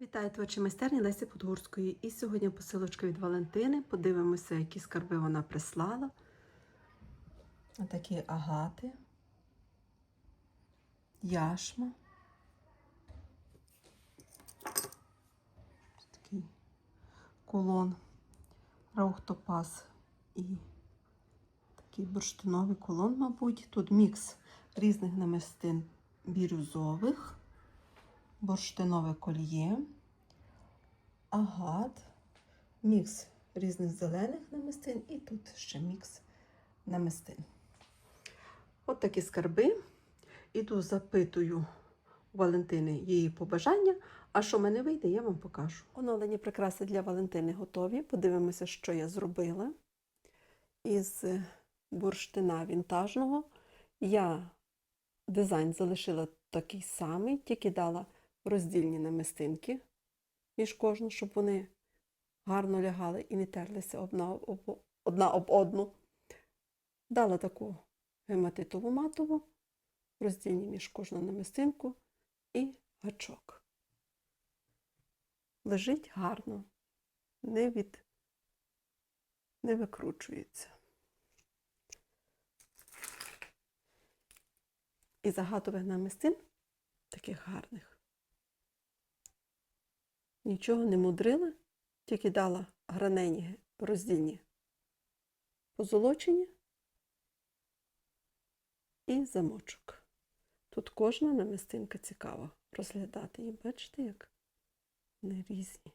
Вітаю творчі майстерні Лесі Подгурської. І сьогодні посилочка від Валентини. Подивимося, які скарби вона прислала. Отакі агати, яшма. Такий кулон, раухтопаз і такий бурштиновий кулон, мабуть. Тут мікс різних намистин бірюзових бурштинове кольє, агат, мікс різних зелених намистин і тут ще мікс намистин. От такі скарби. Іду запитую у Валентини її побажання. А що в мене вийде, я вам покажу. Оновлені прикраси для Валентини готові. Подивимося, що я зробила. Із бурштина вінтажного. Я дизайн залишила такий самий, тільки дала роздільні намистинки між кожну, щоб вони гарно лягали і не терлися одна об, одна об одну. Дала таку гематитову матову, роздільні між кожну намистинку і гачок. Лежить гарно, не від не викручується. І загадових намистин таких гарних. Нічого не мудрила, тільки дала гранені роздільні позолочені і замочок. Тут кожна намистинка цікава розглядати її. Бачите, як вони різні.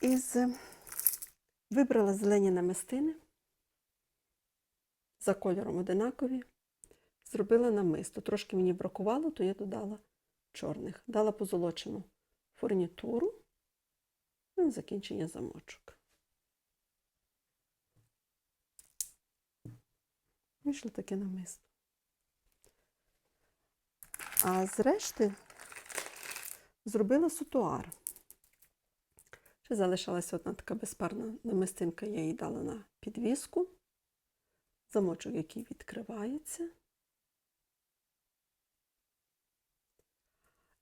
Із Вибрала зелені намистини, за кольором одинакові, зробила намисто. Трошки мені бракувало, то я додала чорних. Дала позолочену фурнітуру і на закінчення замочок. Вийшло таке намисто. А зрешти зробила сутуар. Ще залишилася одна така безпарна намистинка, я їй дала на підвіску, замочок, який відкривається.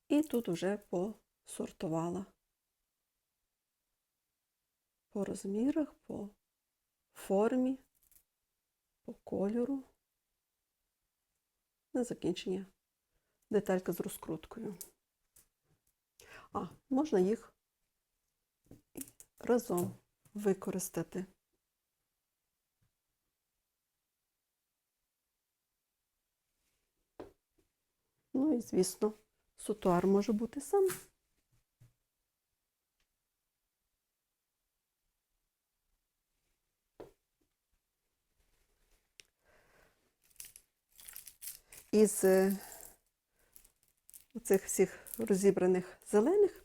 І тут вже посортувала по розмірах, по формі, по кольору. На закінчення деталька з розкруткою. А, можна їх разом використати. Ну і, звісно, сутуар може бути сам. Із е, цих всіх розібраних зелених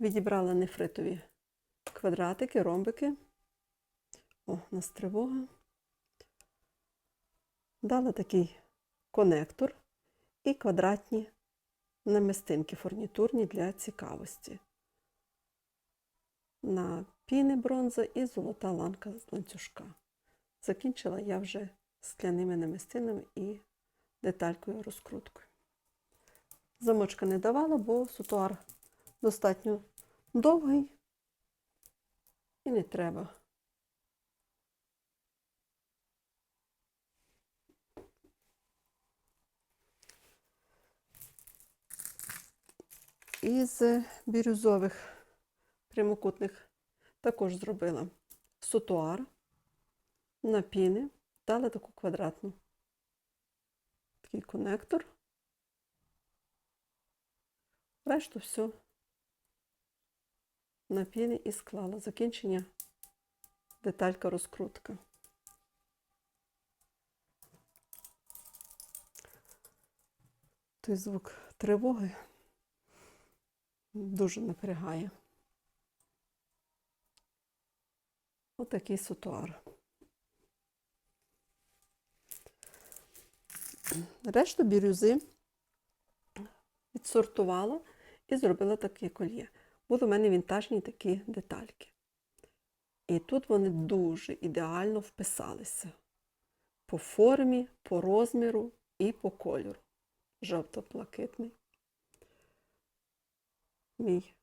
відібрала нефритові квадратики, ромбики. О, у нас тривога. Дала такий конектор і квадратні намистинки фурнітурні для цікавості. На піни бронза і золота ланка з ланцюжка. Закінчила я вже скляними намистинами і деталькою розкруткою. Замочка не давала, бо сутуар достатньо довгий і не треба. Із бірюзових прямокутних також зробила сутуар на піни, дала таку квадратну такий конектор. Решту все на піни і склала. Закінчення деталька розкрутка. Той звук тривоги дуже напрягає. Отакий сутуар. Решту бірюзи відсортувала і зробила таке кольє. Були у мене вінтажні такі детальки. І тут вони дуже ідеально вписалися по формі, по розміру і по кольору. Жовто-блакитний. Мій,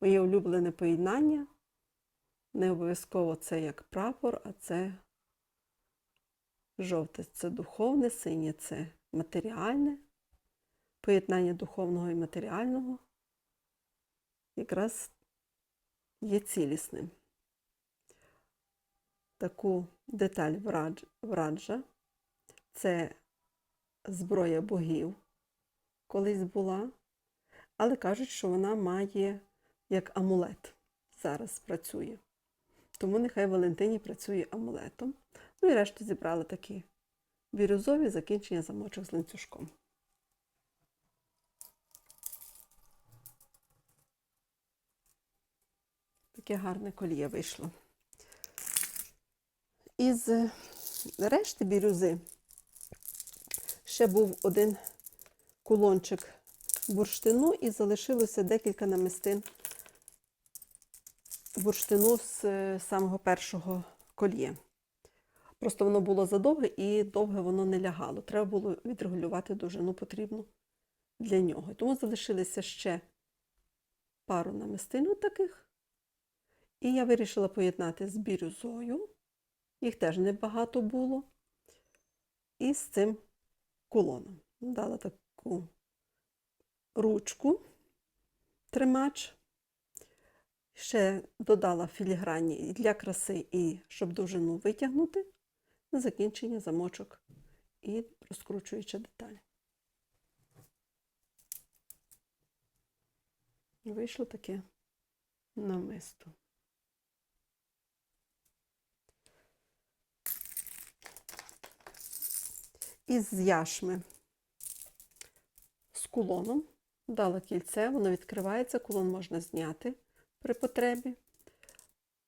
моє улюблене поєднання. Не обов'язково це як прапор, а це жовте це духовне, синє це матеріальне. Поєднання духовного і матеріального якраз є цілісним. Таку деталь врадж- враджа це зброя богів колись була, але кажуть, що вона має як амулет зараз працює. Тому нехай Валентині працює амулетом. Ну і решту зібрала такі бірюзові закінчення замочок з ланцюжком. Таке гарне коліє вийшло. Із е, решти бірюзи ще був один кулончик бурштину і залишилося декілька намистин бурштину з е, самого першого кольє. Просто воно було задовге і довге воно не лягало. Треба було відрегулювати довжину потрібну для нього. Тому залишилися ще пару намистин таких. І я вирішила поєднати з бірюзою. Їх теж небагато було. І з цим кулоном. Дала таку ручку, тримач. Ще додала філігранні для краси, і щоб довжину витягнути, на закінчення замочок і розкручуюча деталь. Вийшло таке намисто. Із яшми з кулоном дала кільце, воно відкривається, кулон можна зняти при потребі.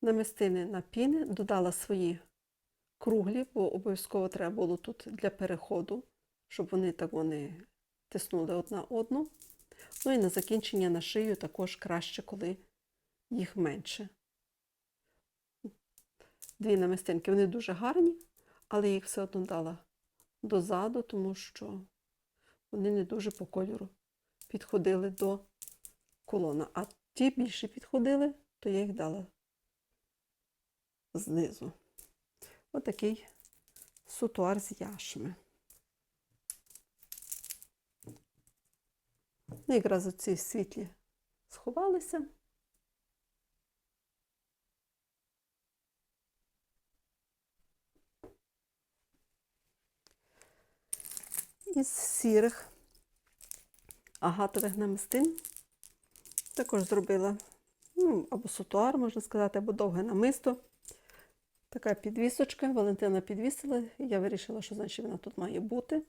Намистини на піни, додала свої круглі, бо обов'язково треба було тут для переходу, щоб вони так вони тиснули одна одну. Ну і на закінчення на шию також краще, коли їх менше. Дві намистинки, вони дуже гарні, але їх все одно дала дозаду, тому що вони не дуже по кольору підходили до колона. А ті більше підходили, то я їх дала знизу. Отакий сутуар з яшми. Ну, якраз оці світлі сховалися. Із сірих агатових намистин також зробила ну, або сутуар, можна сказати, або довге намисто. Така підвісочка. Валентина підвісила, я вирішила, що значить вона тут має бути.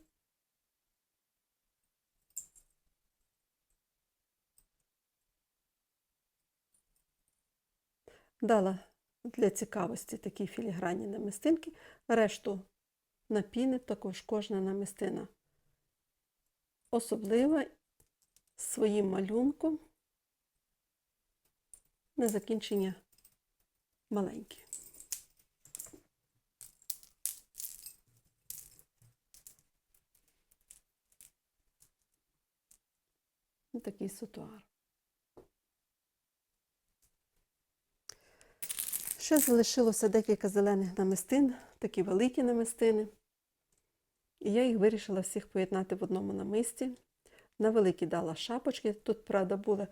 Дала для цікавості такі філігранні намистинки, решту напіни, також кожна намистина особлива своїм малюнком на закінчення маленькі. Ось такий сутуар. Ще залишилося декілька зелених намистин, такі великі намистини. І я їх вирішила всіх поєднати в одному намисті. На великі дала шапочки. Тут, правда, були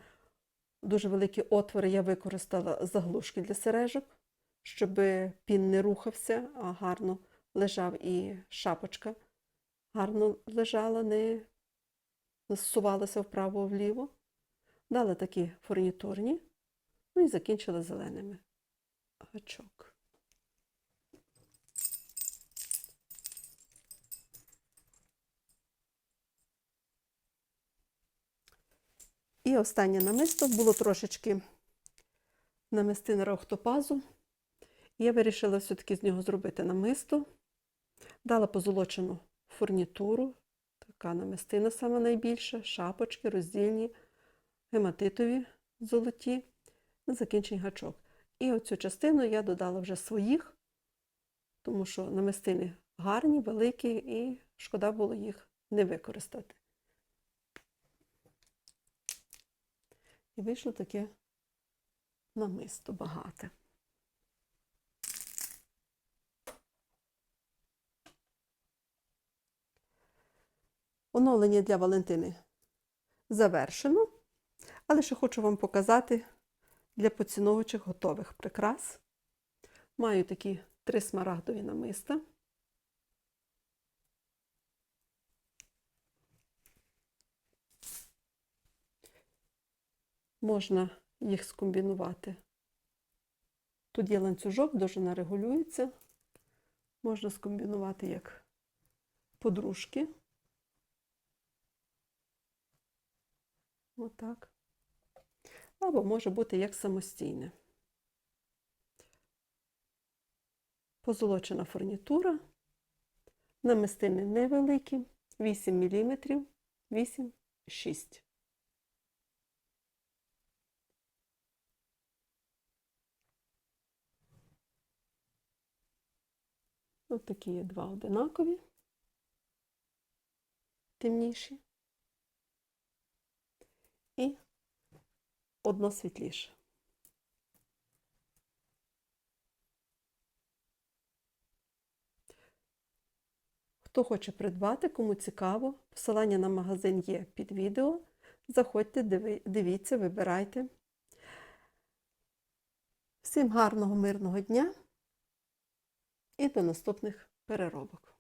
дуже великі отвори. Я використала заглушки для сережок, щоб пін не рухався, а гарно лежав і шапочка гарно лежала, не зсувалася вправо-вліво. Дала такі фурнітурні, ну і закінчила зеленими гачок. І останнє намисто було трошечки намистин рохтопазу. І я вирішила все-таки з нього зробити намисто. Дала позолочену фурнітуру, така намистина саме найбільша, шапочки, роздільні, гематитові золоті, закінчень гачок. І оцю частину я додала вже своїх, тому що намистини гарні, великі, і шкода було їх не використати. І вийшло таке намисто багате. Оновлення для Валентини завершено, але ще хочу вам показати для поціновучих готових прикрас. Маю такі три смарагдові намиста. Можна їх скомбінувати. Тут є ланцюжок, довжина регулюється. Можна скомбінувати як подружки. Отак. Або може бути як самостійне. Позолочена фурнітура. Намистини невеликі, 8 мм, 8,6. Ось такі є два одинакові, темніші. І одно світліше. Хто хоче придбати, кому цікаво, посилання на магазин є під відео. Заходьте, дивіться, вибирайте. Всім гарного, мирного дня і до наступних переробок.